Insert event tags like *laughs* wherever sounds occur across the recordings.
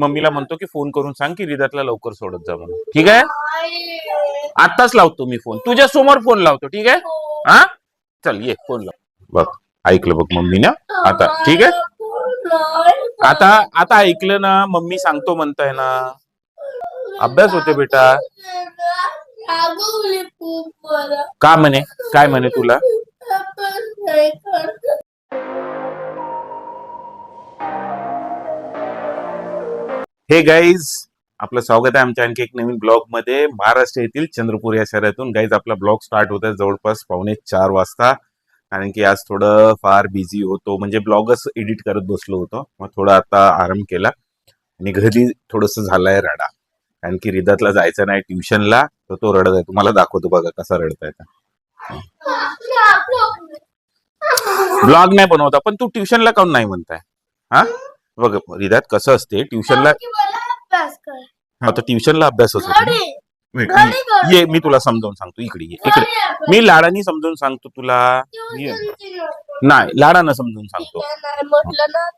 मम्मीला म्हणतो की फोन करून सांग की रिदातला लवकर सोडत जा म्हणून. ठीक आहे? आताच लावतो मी फोन. तुझ्या समोर फोन लावतो ठीक आहे? हा? चल ये फोन लाव. बघ ऐकलं बघ मम्मीनं आता ठीक आहे? आता आता ऐकलं ना? मम्मी सांगतो म्हणताय ना? अभ्यास होते बेटा. का म्हणे? काय म्हणे तुला? हे गाईज आपलं स्वागत आहे आमच्या आणखी एक नवीन ब्लॉगमध्ये. महाराष्ट्र येथील चंद्रपूर या शहरातून. गाईज आपला ब्लॉग स्टार्ट होत आहे जवळपास पावणे चार वाजता. कारण की आज थोडं फार बिझी होतो. म्हणजे ब्लॉगच एडिट करत बसलो होतो. मग थोडा आता आराम केला. आणि घरी थोडस झालाय रडा. कारण की रिदातला जायचं नाही ट्युशनला तर तो रडत आहे. तुम्हाला दाखवतो बघा कसा रडत आहे ब्लॉग नाही बनवता पण तू ट्युशनला काऊन नाही म्हणताय? हा? बघ रिदात कसं असते ट्युशनला कर. आता ट्युशनला अभ्यास कर. ये मी तुला समजावून सांगतो इकडे ये इकडे. मी लाडानी समजावून सांगतो तुला. नाही लाडानं समजावून सांगतो.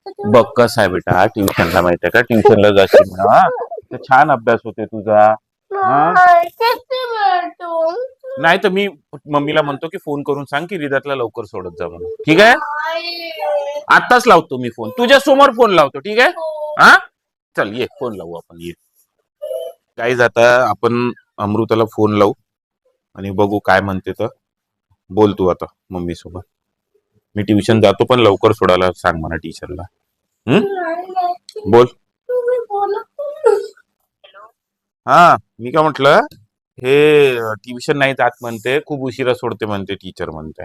तर बघ कसं आहे बेटा ट्युशनला माहितीये का? ट्युशनला जाशील ना तर छान अभ्यास होते तुझा हा? नाही, तर मी मम्मीला म्हणतो की फोन करून सांग की रिदातला लवकर सोडत जा म्हणून. ठीक आहे. आताच लावतो मी फोन. तुझ्या समोर फोन लावतो ठीक आहे? हो. हा? चल ये फोन लावू आपण ये. काहीच आता आपण अमृताला फोन लावू आणि बघू काय म्हणते तर. बोल तू आता मम्मी सोबत मी ट्युशन जातो पण लवकर सोडायला सांग म्हणा टीचरला हम्म. बोल. हा मी काय म्हटलं हे ट्युशन नाही जात म्हणते खूप उशिरा सोडते म्हणते टीचर म्हणते.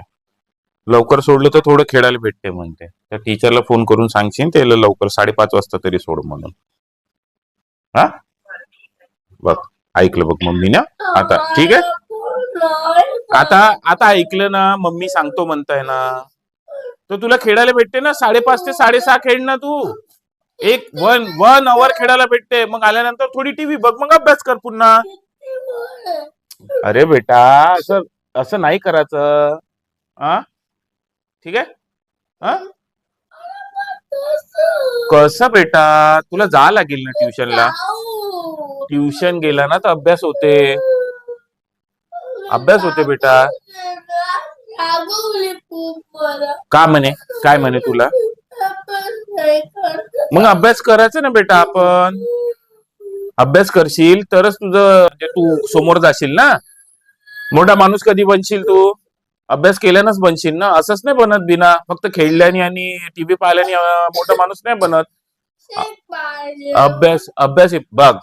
लवकर सोडलं तर थोडं खेळायला भेटते म्हणते. त्या टीचरला फोन करून सांगशील त्याला लवकर साडेपाच वाजता तरी सोड म्हणून. हा? बघ ऐकलं बघ मम्मी ना? आता ठीक आहे? आता आता ऐकलं ना मम्मी सांगतो म्हणताय ना. तर तुला खेळायला भेटते ना साडेपाच ते साडेसहा खेळ ना तू. एक वन वन आवर खेळायला भेटते. मग आल्यानंतर थोडी टीव्ही बघ मग अभ्यास कर पुन्हा. अरे बेटा असं असं नाही करायचं. हा? ठीक आहे? हा? कसं बेटा? तुला जा लागेल ना ट्युशनला. ट्युशन गेला ना तर अभ्यास होते. अभ्यास होते बेटा. का म्हणे? काय म्हणे तुला? मग अभ्यास करायचा ना बेटा आपण. अभ्यास करशील तरच तुझं म्हणजे तू समोर जाशील ना. मोठा माणूस कधी बनशील तू? अभ्यास केल्यानंच बनशील ना? असंच नाही बनत बिना. फक्त खेळल्याने आणि टीव्ही पाहिल्याने मोठा माणूस नाही बनत. अभ्यास अभ्यास हे- बघ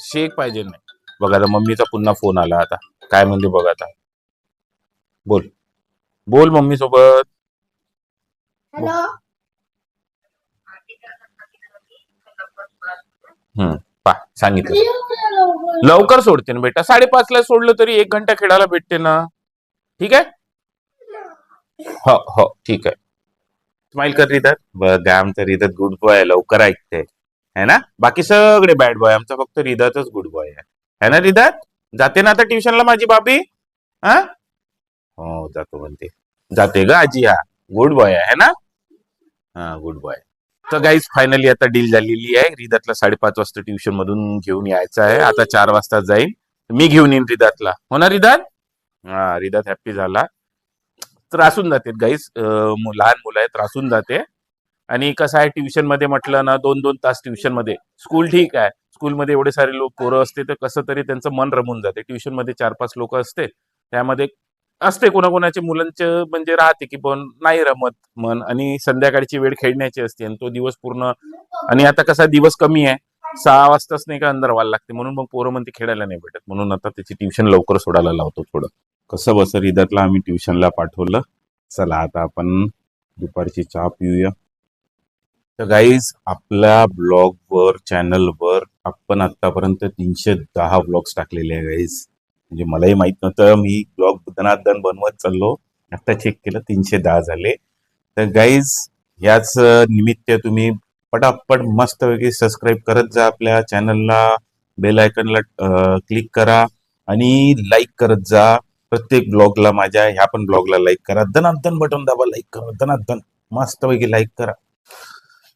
शेक पाहिजे नाही. बघ आता मम्मीचा पुन्हा फोन आला आता. काय म्हणते बघ आता. बोल. बोल मम्मी सोबत हॅलो. हम्म पा सांगितलं. लवकर. सोडते ना बेटा. साडेपाच ला सोडलं तरी एक घंटा खेळायला भेटते ना. ठीक आहे? हो हो ठीक आहे. स्माइल कर रिदत बघ आमचं रिदत गुड बॉय आहे लवकर ऐकते. है ना? बाकी सगळे बॅड बॉय आमचा फक्त रिदतच गुड बॉय आहे. है ना रिदत जाते ना आता ट्युशनला माझी बाबी? हा? हो जातो म्हणते. जाते ग आजी हा. गुड बॉय आहे है ना? हा गुड बॉय तर गाईज फायनली आता डील झालेली आहे. रिदातला साडेपाच वाजता ट्युशन मधून घेऊन यायचं आहे. आता चार वाजता जाईल मी घेऊन येईन रिदातला हो ना रिदात हा रिदात हॅप्पी झाला. त्रासून जाते गाईज लहान मुलं आहे त्रासून जाते. आणि कसं आहे ट्युशनमध्ये म्हटलं ना दोन दोन तास ट्युशनमध्ये. स्कूल ठीक आहे. स्कूलमध्ये एवढे सारे लोक पोरं असते तर कसं तरी त्यांचं मन रमून जाते. ट्युशनमध्ये चार पाच लोक असते. त्यामध्ये असते कोणाकोणाचे मुलांचं म्हणजे राहते की पण नाही रमत मन. आणि संध्याकाळची वेळ खेळण्याची असते आणि तो दिवस पूर्ण आणि आता कसा दिवस कमी आहे. सहा वाजताच नाही का अंदर व्हायला लागते. म्हणून मग पोरं म्हणते खेळायला नाही भेटत. म्हणून आता त्याची ट्युशन लवकर सोडायला लावतो थोडं. कसं बस रिदतला आम्ही ट्युशनला पाठवलं. चला आता आपण दुपारची चहा पिऊया. तर गाईज आपल्या ब्लॉगवर चॅनलवर आपण आतापर्यंत तीनशे दहा ब्लॉग्स टाकलेले आहे गाईज म्हणजे मलाही माहीत नव्हतं मी ब्लॉग दनादन बनवत चाललो. आता चेक केलं तीनशे दहा झाले. तर गाईज याच निमित्त तुम्ही पटापट मस्तपैकी सबस्क्राईब करत जा आपल्या चॅनलला बेल आयकनला क्लिक करा. आणि लाईक करत जा. प्रत्येक ब्लॉगला माझ्या ह्या पण ब्लॉगला लाईक करा. दनादन बटन दाबा लाईक करा. दनादन मस्तपैकी लाईक करा.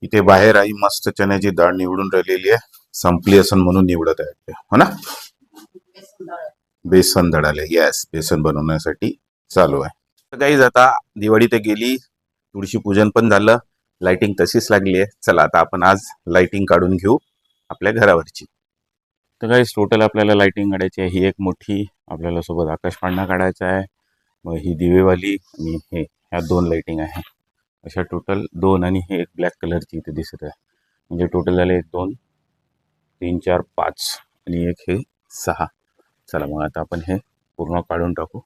इथे बाहेर आई मस्त चण्याची डाळ निवडून राहिलेली आहे. संपली असं म्हणून निवडत आहे हो ना? बेसन दळाले येस बेसन बनवण्यासाठी चालू आहे. काही आता दिवाळी तर गेली. तुळशी पूजन पण झालं. लाइटिंग तशीच लागली आहे. चला आता आपण आज लाइटिंग काढून घेऊ आपल्या घरावरची. तर काही टोटल आपल्याला लाइटिंग काढायची आहे. ही एक मोठी आपल्याला सोबत आकाश पाळणा काढायचा आहे. मग ही दिवेवाली आणि हे ह्या दोन लाइटिंग आहे. अशा टोटल दोन आणि हे एक ब्लॅक कलरची इथे दिसत आहे. म्हणजे टोटल झाले एक दोन तीन चार पाच आणि एक हे सहा. चला मग आता आपण हे पूर्ण काढून टाकू.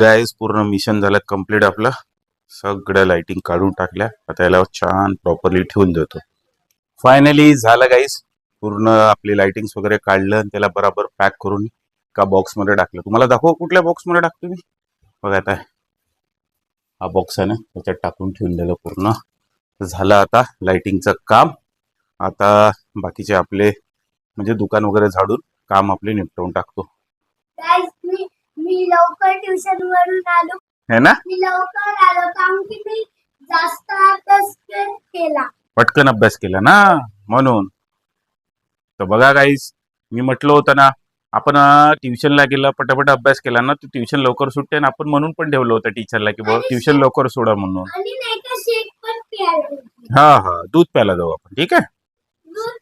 गायस पूर्ण मिशन झालं कंप्लीट आपलं. सगळ्या लाइटिंग काढून टाकल्या. आता याला छान प्रॉपरली ठेवून देतो. फायनली झालं गाईस पूर्ण आपली लाइटिंग्स वगैरे काढलं आणि त्याला बराबर पॅक करून का बॉक्समध्ये मध्ये टाकलं. तुम्हाला दाखव कुठल्या बॉक्समध्ये मध्ये टाकतो मी? बघा आता. हा बॉक्स आहे ना त्याच्यात टाकून ठेवून दिलं पूर्ण. झालं आता लाइटिंगचं काम. आता बाकीचे आपले म्हणजे दुकान वगैरे झाडून काम आपले निपटवून टाकतो. मी लवकर ट्युशन वरून आलो. है ना? मी लवकर आलो कारण की मी जास्त अभ्यास के- केला. पटकन अभ्यास केला ना? म्हणून. तर बघा गाईस मी म्हटलं होतं ना आपण ट्युशनला गेला पटापट अभ्यास केला ना तर ट्युशन लवकर सुटते ना आपण म्हणून पण ठेवलं होतं टीचरला की बाबा ट्युशन लवकर सोडा म्हणून. आणि नाही का शेक पण प्यायला होती. हा हा दूध प्यायला जाऊ आपण ठीक आहे? दूध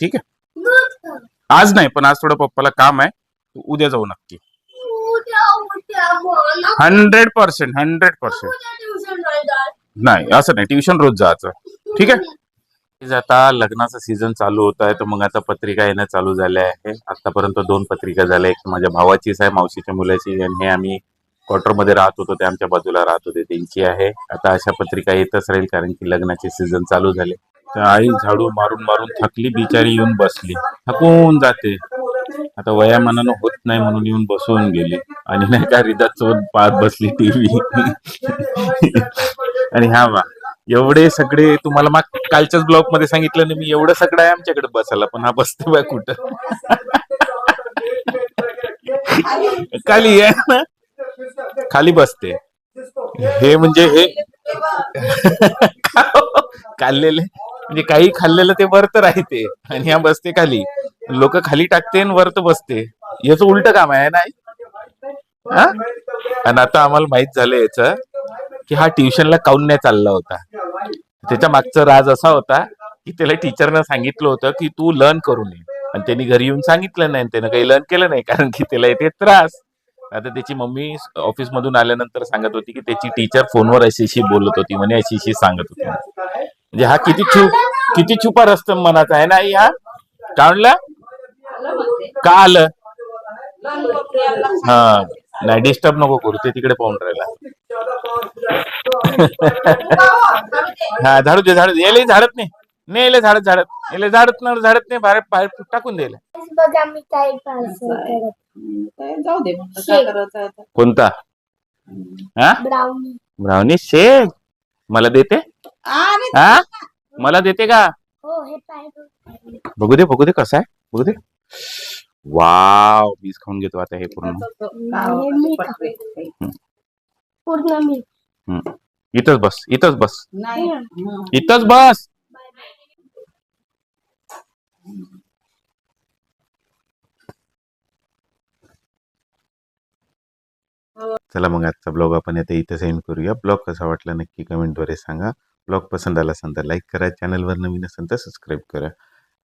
ठीक आहे? दूध. खाऊ. आज नाही पण आज थोडं पप्पाला काम आहे तू उद्या जाऊ नक्की. Hundred percent hundred percent. नाही नाही असं नाही ट्युशन रोज जायचं. ठीक आहे? आता लग्नाचा सीझन चालू होत आहे तर मग आता पत्रिका येणं चालू झाल्या आहे. आतापर्यंत दोन पत्रिका झाल्या एक माझ्या भावाचीच आहे मावशीच्या मुलाची आणि हे आम्ही क्वार्टरमध्ये राहत होतो ते आमच्या बाजूला राहत होते त्यांची आहे. आता अशा पत्रिका येतच राहील कारण की लग्नाचे सीझन चालू झाले. तर आई झाडू मारून मारून थकली बिचारी येऊन बसली. थकून जाते. आता वयामानानं होत नाही म्हणून येऊन बसवून गेली. आणि नाही का रिदा सोबत पाहत बसली टीव्ही आणि हा वा एवढे सगळे तुम्हाला माग कालच्याच ब्लॉगमध्ये सांगितलं मी एवढं सगळं आहे आमच्याकडे बसायला पण हा बसतो बा कुठं. खाली आहे ना. खाली बसते. हे म्हणजे हे. खाल्लेले म्हणजे काही खाल्लेलं ते वरत राहते आणि ह्या बसते खाली. लोक खाली टाकते आणि वरत बसते. याच उलट काम आहे नाही हा? आणि आता आम्हाला माहीत झालं याच की हा ट्युशनला काऊन नाही चालला होता? त्याच्या मागचं राज असा होता की त्याला टीचरनं सांगितलं होतं की तू लर्न करून ये आणि त्यांनी घरी येऊन सांगितलं नाही त्यानं काही लर्न केलं नाही कारण की त्याला येते त्रास. आता त्याची मम्मी ऑफिस मधून आल्यानंतर सांगत होती की त्याची टीचर फोनवर अशी अशी बोलत होती म्हणे अशी अशी सांगत होती म्हणजे हा किती चुप किती चुपा रस्त मनाचा आहे ना आई हा? का म्हणला का आलं. हा. नाही डिस्टर्ब नको करू ते तिकडे पाहून राहिला. *laughs* हा झाडू दे झाडू दे. याला झाडत नाही. नाही याला झाडत झाडत. याला झाडत ना झाडत नाही बाहेर बाहेर टाकून द्यायला. Guys, बघा मी काय पार्सल करत. काय? जाऊ दे म्हटलं काय करायचं आता? कोणता? हा? ब्राउनी. Brownie shake? मला देते? हा? मला देते का? हो हे पाय बघू दे बघू दे कसं आहे. बघू दे. वाव मीच खाऊन घेतो आता हे पूर्ण. पूर्ण मी. इथंच बस इथंच बस. नाही. इथंच बस. चला मग आजचा ब्लॉग आपण आता इथं सेंड करूया. ब्लॉग कसा वाटला नक्की कमेंटद्वारे सांगा. ब्लॉग पसंत आला असेल तर लाईक करा. चॅनलवर नवीन असेल तर सबस्क्राईब करा.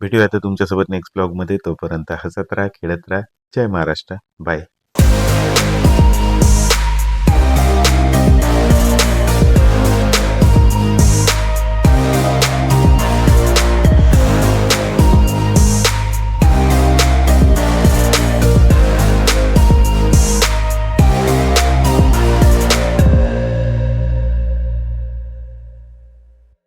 भेटूया आता तुमच्यासोबत नेक्स्ट ब्लॉगमध्ये तोपर्यंत हसत राहा खेळत राहा. जय महाराष्ट्र. बाय